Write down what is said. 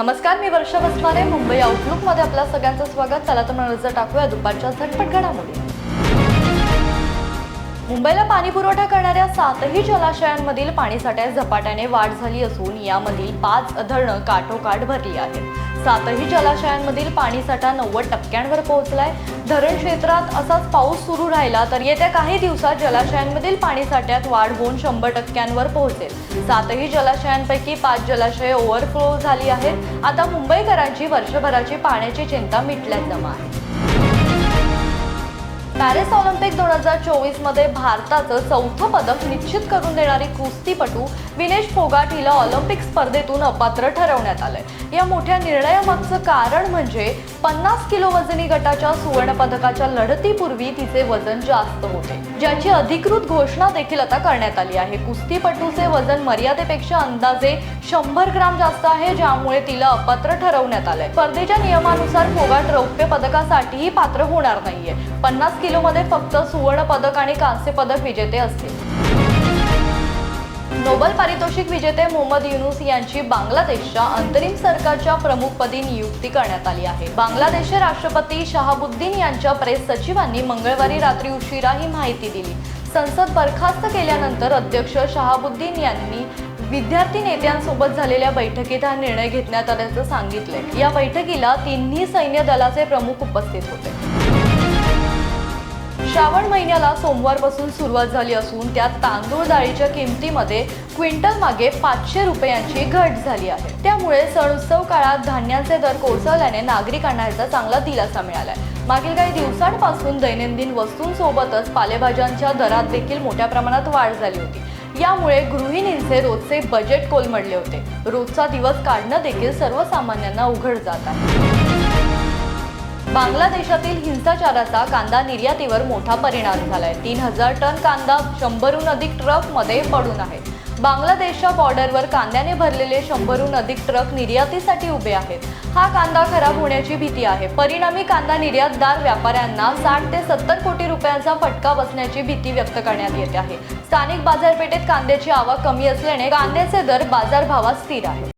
नमस्कार मी वर्षा वसमाने. मुंबई आउटलुकमध्ये आपल्या सगळ्यांचं स्वागत. चला तर नजर टाकूया दुपारच्या झटपट घडामोडी. मुंबईला पाणी पुरवठा करणाऱ्या सातही जलाशयांमधील पाणीसाठ्यात झपाट्याने वाढ झाली असून यामधील पाच धरणं काठोकाठ भरली आहेत. सातही जलाशयांमधील पाणीसाठा नव्वद टक्क्यांवर पोहोचलाय. धरण क्षेत्रात असाच पाऊस सुरू राहिला तर येत्या काही दिवसात जलाशयांमधील पाणीसाठ्यात वाढ होऊन शंभर टक्क्यांवर पोहोचेल. सातही जलाशयांपैकी पाच जलाशये ओव्हरफ्लो झाली आहेत. आता मुंबईकरांची वर्षभराची पाण्याची चिंता मिटल्यात जमा. आहे पॅरिस ऑलिम्पिक दोन हजार चोवीसमध्ये भारताचं चौथं पदक निश्चित करून देणारी कुस्तीपटू विनेश फोगाट हिला ऑलिम्पिक स्पर्धेतून अपात्र ठरवण्यात आलंय. या मोठ्या निर्णयामागचं कारण म्हणजे पन्नास किलो वजनी गटाच्या सुवर्णपदकाच्या लढतीपूर्वी तिचे वजन जास्त होते. ज्याची अधिकृत घोषणा देखील आता करण्यात आली आहे. कुस्तीपटूचे वजन मर्यादेपेक्षा अंदाजे शंभर ग्राम जास्त आहे ज्यामुळे तिला अपात्र ठरवण्यात आलंय. स्पर्धेच्या नियमानुसार फोगाट रौप्य पदकासाठीही पात्र होणार नाहीये. पन्नास किलो मध्ये फक्त सुवर्ण पदक आणि कांस्य पदक विजेते असतील. नोबल पारितोषिक विजेते मोहम्मद युनुस यांची बांगलादेशच्या अंतरिम सरकारच्या प्रमुखपदी नियुक्ती करण्यात आली आहे. बांगलादेशचे राष्ट्रपती शहाबुद्दीन यांच्या प्रेस सचिवांनी मंगळवारी रात्री उशिरा ही माहिती दिली. संसद बरखास्त केल्यानंतर अध्यक्ष शहाबुद्दीन यांनी विद्यार्थी नेत्यांसोबत झालेल्या बैठकीत हा निर्णय घेतण्यात आल्याचं सांगितलंय या बैठकीला तिन्ही सैन्य दलाचे प्रमुख उपस्थित होते. श्रावण महिन्याला सोमवारपासून सुरुवात झाली असून त्यात तांदूळ डाळीच्या किमतीमध्ये क्विंटल मागे पाचशे रुपयांची घट झाली आहे. त्यामुळे सण उत्सव काळात धान्यांचे दर कोसळल्याने नागरिकांना याचा चांगला दिलासा मिळालाय. मागील काही दिवसांपासून दैनंदिन वस्तूंसोबतच पालेभाज्यांच्या दरात देखील मोठ्या प्रमाणात वाढ झाली होती. यामुळे गृहिणींचे रोजचे बजेट कोलमडले होते. रोजचा दिवस काढणं देखील सर्वसामान्यांना उघड जात आहे. बांगलादेशातील हिंसाचाराचा कांदा निर्यातीवर मोठा परिणाम झालाय. तीन हजार टन कांदा शंभरहून अधिक ट्रकमध्ये पडून आहे. बांगलादेशच्या बॉर्डरवर कांद्याने भरलेले शंभरहून अधिक ट्रक निर्यातीसाठी उभे आहेत. हा कांदा खराब होण्याची भीती आहे. परिणामी कांदा निर्यातदार व्यापाऱ्यांना साठ ते सत्तर कोटी रुपयांचा फटका बसण्याची भीती व्यक्त करण्यात येते आहे. स्थानिक बाजारपेठेत कांद्याची आवक कमी असल्याने कांद्याचे दर बाजारभावात स्थिर आहेत.